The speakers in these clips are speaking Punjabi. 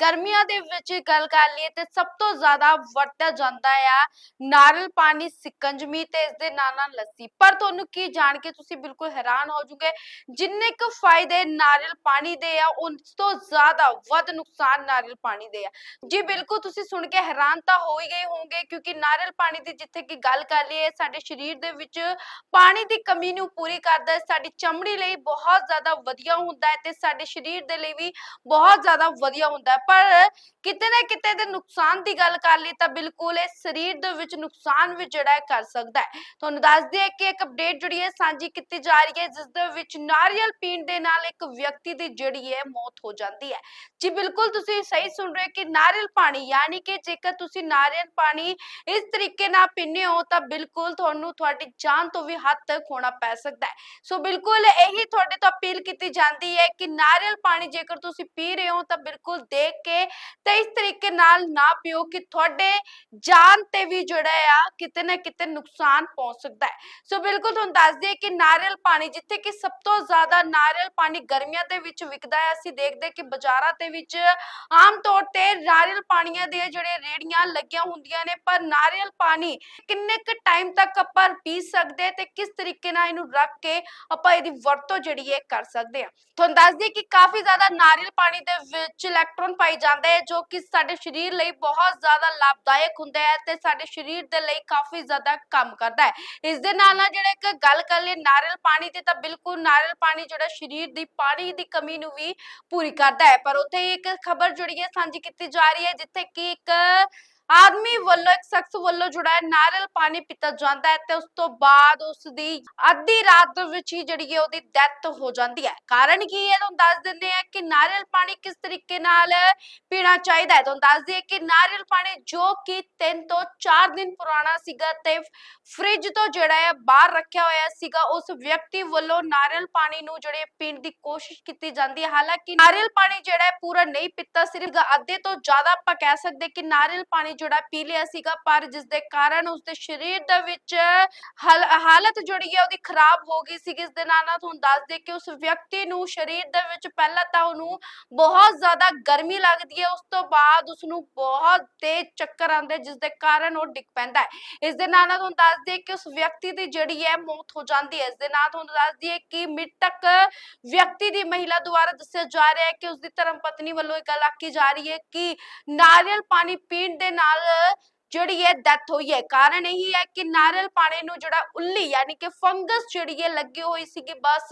ਗਰਮੀਆਂ ਦੇ ਵਿੱਚ ਗੱਲ ਕਰ ਲਈਏ ਤੇ ਸਭ ਤੋਂ ਜ਼ਿਆਦਾ ਵਰਤਿਆ ਜਾਂਦਾ ਆ ਨਾਰੀਅਲ ਪਾਣੀ ਸਿਕੰਜਮੀ ਤੇ ਇਸ ਦੇ ਨਾਲ ਨਾਲ ਲੱਸੀ। ਪਰ ਤੁਹਾਨੂੰ ਕੀ ਜਾਣ ਕੇ ਤੁਸੀਂ ਬਿਲਕੁਲ ਹੈਰਾਨ ਹੋ ਜੂਗੇ, ਜਿੰਨੇ ਕੁ ਫਾਇਦੇ ਨਾਰੀਅਲ ਪਾਣੀ ਦੇ ਆ, ਉਸ ਤੋਂ ਜ਼ਿਆਦਾ ਵੱਧ ਨੁਕਸਾਨ ਨਾਰੀਅਲ ਪਾਣੀ ਦੇ ਆ। ਜੀ ਬਿਲਕੁਲ, ਤੁਸੀਂ ਸੁਣ ਕੇ ਹੈਰਾਨ ਤਾਂ ਹੋ ਹੀ ਗਏ ਹੋਵੋਗੇ, ਕਿਉਂਕਿ ਨਾਰੀਅਲ ਪਾਣੀ ਦੀ ਜਿੱਥੇ ਕਿ ਗੱਲ ਕਰ ਲਈਏ, ਸਾਡੇ ਸਰੀਰ ਦੇ ਵਿੱਚ ਪਾਣੀ ਦੀ ਕਮੀ ਨੂੰ ਪੂਰੀ ਕਰਦਾ ਹੈ, ਸਾਡੀ ਚਮੜੀ ਲਈ ਬਹੁਤ ਜ਼ਿਆਦਾ ਵਧੀਆ ਹੁੰਦਾ ਹੈ ਤੇ ਸਾਡੇ ਸਰੀਰ ਦੇ ਲਈ ਵੀ ਬਹੁਤ ਜ਼ਿਆਦਾ ਵਧੀਆ ਹੁੰਦਾ ਹੈ। ਪਰ ਕਿਤੇ ਨਾ ਕਿਤੇ ਦੇ ਨੁਕਸਾਨ ਦੀ ਗੱਲ ਕਰ ਲਈ ਤਾਂ ਬਿਲਕੁਲ ਇਹ ਸਰੀਰ ਦੇ ਵਿੱਚ ਨੁਕਸਾਨ ਵੀ ਜਿਹੜਾ ਹੈ ਕਰ ਸਕਦਾ ਹੈ। ਤੁਹਾਨੂੰ ਦੱਸ ਦਈਏ ਕਿ ਇੱਕ ਅਪਡੇਟ ਜਿਹੜੀ ਹੈ ਸਾਂਝੀ ਕੀਤੀ ਜਾ ਰਹੀ ਹੈ, ਜਿਸ ਦੇ ਵਿੱਚ ਨਾਰੀਅਲ ਪੀਣ ਦੇ ਨਾਲ ਇੱਕ ਵਿਅਕਤੀ ਦੀ ਜਿਹੜੀ ਹੈ ਮੌਤ ਹੋ ਜਾਂਦੀ ਹੈ। ਜੀ ਬਿਲਕੁਲ ਤੁਸੀਂ ਸਹੀ ਸੁਣ ਰਹੇ ਕਿ ਨਾਰੀਅਲ ਪਾਣੀ ਯਾਨੀ ਕਿ ਜੇਕਰ ਤੁਸੀਂ ਨਾਰੀਅਲ ਪਾਣੀ ਇਸ ਤਰੀਕੇ ਨਾਲ ਪੀਂਦੇ ਹੋ ਤਾਂ ਬਿਲਕੁਲ ਤੁਹਾਨੂੰ ਤੁਹਾਡੀ ਜਾਨ ਤੋਂ ਵੀ ਹੱਥ ਖੋਣਾ ਪੈ ਸਕਦਾ ਹੈ। ਸੋ ਬਿਲਕੁਲ ਇਹੀ ਤੁਹਾਡੇ ਤੋਂ ਅਪੀਲ ਕੀਤੀ ਜਾਂਦੀ ਹੈ ਕਿ ਨਾਰੀਅਲ ਪਾਣੀ ਜੇਕਰ ਤੁਸੀਂ ਪੀ ਰਹੇ ਹੋ ਤਾਂ ਬਿਲਕੁਲ ਦੇਖ ਕੇ ਤੇ ਇਸ ਤਰੀਕੇ ਨਾਲ ਨਾ ਪੀਓ ਕਿ ਤੁਹਾਡੇ ਜਾਨ ਤੇ ਵੀ ਜਿਹੜਾ ਆ ਕਿਤੇ ਨਾ ਕਿਤੇ ਨੁਕਸਾਨ ਪਹੁੰਚ ਸਕਦਾ ਹੈ। ਸੋ ਬਿਲਕੁਲ ਤੁਹਾਨੂੰ ਦੱਸ ਦਈਏ ਕਿ ਨਾਰੀਅਲ ਪਾਣੀ ਜਿੱਥੇ ਕਿ ਸਭ ਤੋਂ ਜ਼ਿਆਦਾ ਨਾਰੀਅਲ ਪਾਣੀ ਗਰਮੀਆਂ ਦੇ ਵਿੱਚ ਵਿਕਦਾ ਹੈ, ਅਸੀਂ ਦੇਖਦੇ ਕਿ ਬਾਜ਼ਾਰਾਂ ਦੇ ਵਿੱਚ ਆਮ ਤੌਰ ਤੇ ਨਾਰੀਅਲ ਪਾਣੀਆਂ ਦੇ ਜਿਹੜੇ ਰੇੜੀਆਂ ਲੱਗੀਆਂ ਹੁੰਦੀਆਂ ਨੇ, ਪਰ ਨਾਰੀਅਲ ਪਾਣੀ ਕਿੰਨੇ ਕੁ ਟਾਈਮ ਤੱਕ ਆਪਾਂ ਪੀ ਸਕਦੇ ਤੇ ਕਿਸ ਤਰੀਕੇ ਨਾਲ ਇਹਨੂੰ ਰੱਖ ਕੇ ਆਪਾਂ ਇਹਦੀ ਵਰਤੋਂ ਜਿਹੜੀ ਹੈ ਕਰ ਸਕਦੇ ਹਾਂ। ਤੁਹਾਨੂੰ ਦੱਸ ਦਈਏ ਕਿ ਕਾਫੀ ਜ਼ਿਆਦਾ ਨਾਰੀਅਲ ਪਾਣੀ ਦੇ ਵਿੱਚ ਇਲੈਕਟ੍ਰੋਨ ਪਾਈ ਜਾਂਦੇ ਹੈ, ਜੋ ਕਿ ਸਾਡੇ ਸਰੀਰ ਲਈ ਬਹੁਤ ਜ਼ਿਆਦਾ ਲਾਭਦਾਇਕ ਹੁੰਦਾ ਹੈ ਤੇ ਸਾਡੇ ਸਰੀਰ ਦੇ ਲਈ ਕਾਫੀ ਜ਼ਿਆਦਾ ਕੰਮ ਕਰਦਾ ਹੈ। ਇਸ ਦੇ ਨਾਲ ਨਾਲ ਜਿਹੜਾ ਇੱਕ ਗੱਲ ਕਰ ਲਈ ਨਾਰੀਅਲ ਪਾਣੀ ਤੇ ਤਾਂ ਬਿਲਕੁਲ ਨਾਰੀਅਲ ਪਾਣੀ ਜਿਹੜਾ ਸਰੀਰ ਦੀ ਪਾਣੀ ਦੀ ਕਮੀ ਨੂੰ ਵੀ ਪੂਰੀ ਕਰਦਾ ਹੈ। ਪਰ ਉੱਥੇ ਹੀ ਇੱਕ ਖਬਰ ਜਿਹੜੀ ਹੈ, ਸਾਂਝੀ ਕੀਤੀ ਜਾ ਰਹੀ ਹੈ, ਜਿੱਥੇ ਕਿ ਇੱਕ ਆਦਮੀ ਵੱਲੋਂ, ਇੱਕ ਸ਼ਖਸ ਵੱਲੋਂ ਜਿਹੜਾ ਹੈ, ਨਾਰੀਅਲ ਪਾਣੀ ਪੀਤਾ ਜਾਂਦਾ ਹੈ ਤੇ ਉਸ ਤੋਂ ਬਾਅਦ ਉਸ ਦੀ ਅੱਧੀ ਰਾਤ ਵਿੱਚ ਹੀ ਜਿਹੜੀ ਹੈ ਉਹਦੀ ਡੈਥ ਹੋ ਜਾਂਦੀ ਹੈ। ਕਾਰਨ ਕੀ ਹੈ? ਤੁਹਾਨੂੰ ਦੱਸ ਦਿੰਦੇ ਆ ਕਿ ਨਾਰੀਅਲ ਪਾਣੀ ਕਿਸ ਤਰੀਕੇ ਨਾਲ ਪੀਣਾ ਚਾਹੀਦਾ ਹੈ? ਤੁਹਾਨੂੰ ਦੱਸ ਦਈਏ ਕਿ ਨਾਰੀਅਲ ਪਾਣੀ ਜੋ ਕਿ 3 ਤੋਂ 4 ਦਿਨ ਪੁਰਾਣਾ ਸੀਗਾ ਤੇ ਫ੍ਰਿਜ ਤੋਂ ਜਿਹੜਾ ਹੈ ਬਾਹਰ ਰੱਖਿਆ ਹੋਇਆ ਸੀਗਾ, ਉਸ ਵਿਅਕਤੀ ਵੱਲੋਂ ਨਾਰੀਅਲ ਪਾਣੀ ਨੂੰ ਜਿਹੜੇ ਪੀਣ ਦੀ ਕੋਸ਼ਿਸ਼ ਕੀਤੀ ਜਾਂਦੀ ਹੈ। ਹਾਲਾਂਕਿ ਨਾਰੀਅਲ ਪਾਣੀ ਜਿਹੜਾ ਹੈ ਪੂਰਾ ਨਹੀਂ ਪੀਤਾ, ਸਿਰਫ ਅੱਧੇ ਤੋਂ ਜ਼ਿਆਦਾ ਆਪਾਂ ਕਹਿ ਸਕਦੇ ਕਿ ਨਾਰੀਅਲ ਪਾਣੀ ਜਿਹੜਾ ਪੀ ਲਿਆ ਸੀਗਾ, ਪਰ ਜਿਸ ਦੇ ਕਾਰਨ ਉਸ ਦੇ ਸਰੀਰ ਦੇ ਵਿੱਚ ਹਾਲਤ ਜਿਹੜੀ ਹੈ ਉਹਦੀ ਖਰਾਬ ਹੋ ਗਈ ਸੀ। ਇਸ ਦੇ ਨਾਲ ਨਾਲ ਤੁਹਾਨੂੰ ਦੱਸ ਦੇ ਕਿ ਉਸ ਵਿਅਕਤੀ ਨੂੰ ਸਰੀਰ ਦੇ ਵਿੱਚ ਪਹਿਲਾਂ ਤਾਂ ਉਹਨੂੰ ਬਹੁਤ ਜ਼ਿਆਦਾ ਗਰਮੀ ਲੱਗਦੀ ਹੈ, ਉਸ ਤੋਂ ਬਾਅਦ ਉਸ ਨੂੰ ਬਹੁਤ ਤੇਜ਼ ਚੱਕਰ ਆਉਂਦੇ ਜਿਸ ਦੇ ਕਾਰਨ ਉਹ ਡਿੱਗ ਪੈਂਦਾ ਹੈ। ਇਸ ਦੇ ਨਾਲ ਨਾਲ ਤੁਹਾਨੂੰ ਦੱਸ ਦਈਏ ਕਿ ਉਸ ਵਿਅਕਤੀ ਦੀ ਜਿਹੜੀ ਹੈ ਮੌਤ ਹੋ ਜਾਂਦੀ ਹੈ। ਇਸ ਦੇ ਨਾਲ ਤੁਹਾਨੂੰ ਦੱਸ ਦਈਏ ਕਿ ਮ੍ਰਿਤਕ ਵਿਅਕਤੀ ਦੀ ਮਹਿਲਾ ਦੁਆਰਾ ਦੱਸਿਆ ਜਾ ਰਿਹਾ ਹੈ ਕਿ ਉਸ ਦੀ ਧਰਮ ਪਤਨੀ ਵੱਲੋਂ ਇਹ ਗੱਲ ਆਖੀ ਜਾ ਰਹੀ ਹੈ ਕਿ ਨਾਰੀਅਲ ਪਾਣੀ ਪੀਣ ਦੇ ਨਾਲ ਜਿਹੜੀ ਹੈ ਡੈਥ ਹੋਈ ਹੈ, ਕਾਰਨ ਇਹੀ ਹੈ ਕਿ ਨਾਰੀਅਲ ਪਾਣੀ ਨੂੰ ਜਿਹੜਾ ਉੱਲੀ ਯਾਨੀ ਕਿ ਫੰਗਸ ਜਿਹੜੀ ਹੈ ਲੱਗੀ ਹੋਈ ਸੀਗੀ, ਬਸ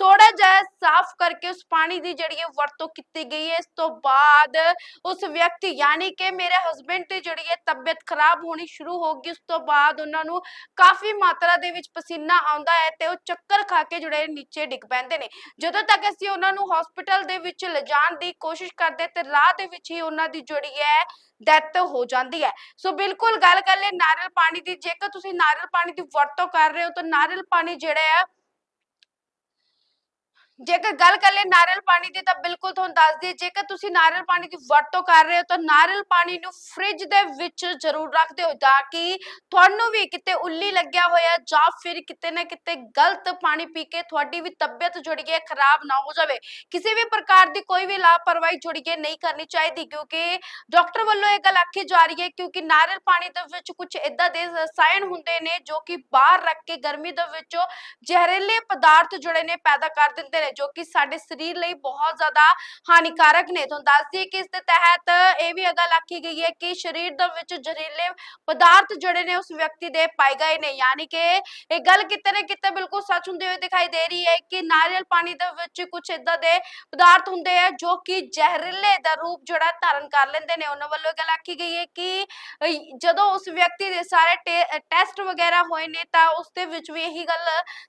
ਥੋੜਾ ਜਿਹਾ ਸਾਫ਼ ਕਰਕੇ ਉਸ ਪਾਣੀ ਦੀ ਜਿਹੜੀ ਹੈ ਵਰਤੋਂ ਕੀਤੀ ਗਈ ਹੈ, ਇਸ ਤੋਂ ਬਾਅਦ ਉਸ ਵਿਅਕਤੀ ਯਾਨੀ ਕਿ ਮੇਰੇ ਹਸਬੰਡ ਦੀ ਹੈ ਤਬੀਅਤ ਖਰਾਬ ਹੋਣੀ ਸ਼ੁਰੂ ਹੋ ਗਈ, ਉਸ ਤੋਂ ਬਾਅਦ ਉਹਨਾਂ ਨੂੰ ਕਾਫੀ ਮਾਤਰਾ ਦੇ ਵਿੱਚ ਪਸੀਨਾ ਆਉਂਦਾ ਹੈ ਤੇ ਉਹ ਚੱਕਰ ਖਾ ਕੇ ਜਿਹੜੇ ਨੀਚੇ ਡਿੱਗ ਪੈਂਦੇ ਨੇ। ਜਦੋਂ ਤੱਕ ਅਸੀਂ ਉਹਨਾਂ ਨੂੰ ਹਸਪੀਟਲ ਦੇ ਵਿੱਚ ਲਿਜਾਣ ਦੀ ਕੋਸ਼ਿਸ਼ ਕਰਦੇ ਤੇ ਰਾਹ ਦੇ ਵਿੱਚ ਹੀ ਉਹਨਾਂ ਦੀ ਜਿਹੜੀ ਹੈ ਡੈਥ ਹੋ ਜਾਂਦੀ ਹੈ। ਸੋ ਬਿਲਕੁਲ ਗੱਲ ਕਰ ਲੈ ਨਾਰੀਅਲ ਪਾਣੀ ਦੀ, ਜੇਕਰ ਤੁਸੀਂ ਨਾਰੀਅਲ ਪਾਣੀ ਦੀ ਵਰਤੋਂ ਕਰ ਰਹੇ ਹੋ ਤਾਂ ਨਾਰੀਅਲ ਪਾਣੀ ਜਿਹੜਾ ਹੈ ਜੇਕਰ ਗੱਲ ਕਰ ਲੈ ਨਾਰੀਅਲ ਪਾਣੀ ਦੀ ਤਾਂ ਬਿਲਕੁਲ ਤੁਹਾਨੂੰ ਦੱਸ ਦਈਏ, ਜੇਕਰ ਤੁਸੀਂ ਨਾਰੀਅਲ ਪਾਣੀ ਦੀ ਵਰਤੋਂ ਕਰ ਰਹੇ ਹੋ ਤਾਂ ਨਾਰੀਅਲ ਪਾਣੀ ਨੂੰ ਫ੍ਰਿਜ ਦੇ ਵਿੱਚ ਜ਼ਰੂਰ ਰੱਖਦੇ ਹੋ ਤਾਂ ਕਿ ਤੁਹਾਨੂੰ ਵੀ ਕਿਤੇ ਉੱਲੀ ਲੱਗਿਆ ਹੋਇਆ ਜਾਂ ਫਿਰ ਕਿਤੇ ਨਾ ਕਿਤੇ ਗਲਤ ਪਾਣੀ ਪੀ ਕੇ ਤੁਹਾਡੀ ਵੀ ਤਬੀਅਤ ਜਿਹੜੀ ਹੈ, ਖਰਾਬ ਨਾ ਹੋ ਜਾਵੇ। ਕਿਸੇ ਵੀ ਪ੍ਰਕਾਰ ਦੀ ਕੋਈ ਵੀ ਲਾਪਰਵਾਹੀ ਜਿਹੜੀ ਹੈ, ਨਹੀਂ ਕਰਨੀ ਚਾਹੀਦੀ ਕਿਉਂਕਿ ਡਾਕਟਰ ਵੱਲੋਂ ਇਹ ਗੱਲ ਆਖੀ ਜਾ ਰਹੀ ਹੈ ਕਿਉਂਕਿ ਨਾਰੀਅਲ ਪਾਣੀ ਦੇ ਵਿੱਚ ਕੁਝ ਇਦਾਂ ਦੇ ਰਸਾਇਣ ਹੁੰਦੇ ਨੇ ਜੋ ਕਿ ਬਾਹਰ ਰੱਖ ਕੇ ਗਰਮੀ ਦੇ ਵਿੱਚੋਂ ਜ਼ਹਿਰੀਲੇ ਪਦਾਰਥ ਜਿਹੜੇ ਨੇ, ਪੈਦਾ ਕਰ ਦਿੰਦੇ ਨੇ। ਜੋ ਕਿ ਸਾਡੇ ਸਰੀਰ ਲਈ ਬਹੁਤ ਜ਼ਿਆਦਾ ਹਾਨੀਕਾਰਕ ਨੇ। ਤੁਹਾਨੂੰ ਦੱਸ ਦਈਏ ਕਿ ਇਸ ਦੇ ਤਹਿਤ ਇਹ ਵੀ ਗੱਲ ਆਖੀ ਗਈ ਹੈ ਕਿ ਸਰੀਰ ਦੇ ਵਿੱਚ ਜ਼ਹਿਰੀਲੇ ਪਦਾਰਥ ਜਿਹੜੇ ਨੇ ਉਸ ਵਿਅਕਤੀ ਦੇ ਪਾਏ ਗਏ ਨੇ। ਯਾਨੀ ਕਿ ਇਹ ਗੱਲ ਕਿਤੇ ਨਾ ਕਿਤੇ ਬਿਲਕੁਲ ਸੱਚ ਹੁੰਦੀ ਹੋਈ ਦਿਖਾਈ ਦੇ ਰਹੀ ਹੈ ਕਿ ਨਾਰੀਅਲ ਪਾਣੀ ਦੇ ਵਿੱਚ ਕੁਝ ਇਦਾਂ ਦੇ ਪਦਾਰਥ ਹੁੰਦੇ ਆ ਜੋ ਕਿ ਜ਼ਹਿਰੀਲੇ ਦਾ ਰੂਪ ਜਿਹੜਾ ਧਾਰਨ ਕਰ ਲੈਂਦੇ ਨੇ। ਉਹਨਾਂ ਵੱਲੋਂ ਇਹ ਗੱਲ ਆਖੀ ਗਈ ਹੈ ਕਿ ਜਦੋਂ ਉਸ ਵਿਅਕਤੀ ਦੇ ਸਾਰੇ ਟੈਸਟ ਵਗੈਰਾ ਹੋਏ ਨੇ ਤਾਂ ਉਸ ਦੇ ਵਿੱਚ ਵੀ ਇਹੀ ਗੱਲ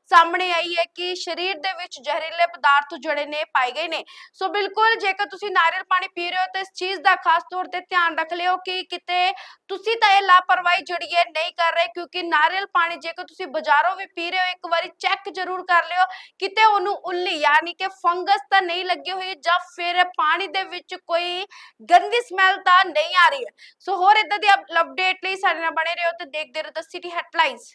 ਸਾਹਮਣੇ ਆਈ ਹੈ ਕਿ ਸਰੀਰ ਦੇ ਵਿੱਚ ਜ਼ਹਿਰੀਲੇ ਪਦਾਰਥ ਜਿਹੜੇ ਨੇ, ਪਾਏ ਗਏ ਨੇ। ਸੋ ਬਿਲਕੁਲ, ਜੇਕਰ ਤੁਸੀਂ ਨਾਰੀਅਲ ਪਾਣੀ ਪੀ ਰਹੇ ਹੋ, ਤਾਂ ਇਸ ਚੀਜ਼ ਦਾ ਖਾਸ ਤੌਰ ਤੇ ਧਿਆਨ ਰੱਖ ਲਿਓ ਕਿ ਕਿਤੇ ਤੁਸੀਂ ਤਾਂ ਇਹ ਲਾਪਰਵਾਹੀ ਜਿਹੜੀ ਹੈ ਨਹੀਂ ਕਰ ਰਹੇ, ਕਿਉਂਕਿ ਨਾਰੀਅਲ ਪਾਣੀ ਜੇਕਰ ਤੁਸੀਂ ਬਾਜ਼ਾਰੋਂ ਵੀ ਪੀ ਰਹੇ ਹੋ, ਇੱਕ ਵਾਰੀ ਚੈੱਕ ਜ਼ਰੂਰ ਕਰ ਲਿਓ, ਕਿਤੇ ਉਹਨੂੰ ਉੱਲੀ, ਯਾਨੀ ਕਿ ਫੰਗਸ ਤਾਂ ਨਹੀਂ ਲੱਗੀ ਹੋਈ ਜਾਂ ਫਿਰ ਪਾਣੀ ਦੇ ਵਿੱਚ ਕੋਈ ਗੰਦੀ ਸਮੈਲ ਤਾਂ ਨਹੀਂ ਆ ਰਹੀ ਹੈ। ਸੋ ਹੋਰ ਇਦਾਂ ਦੀ ਅਪਡੇਟ ਲਈ ਸਾਡੇ ਨਾਲ ਬਣੇ ਰਹੋ ਤੇ ਦੇਖਦੇ ਰਹੋ ਦ ਸਿਟੀ ਹੈਡਲਾਈਨਸ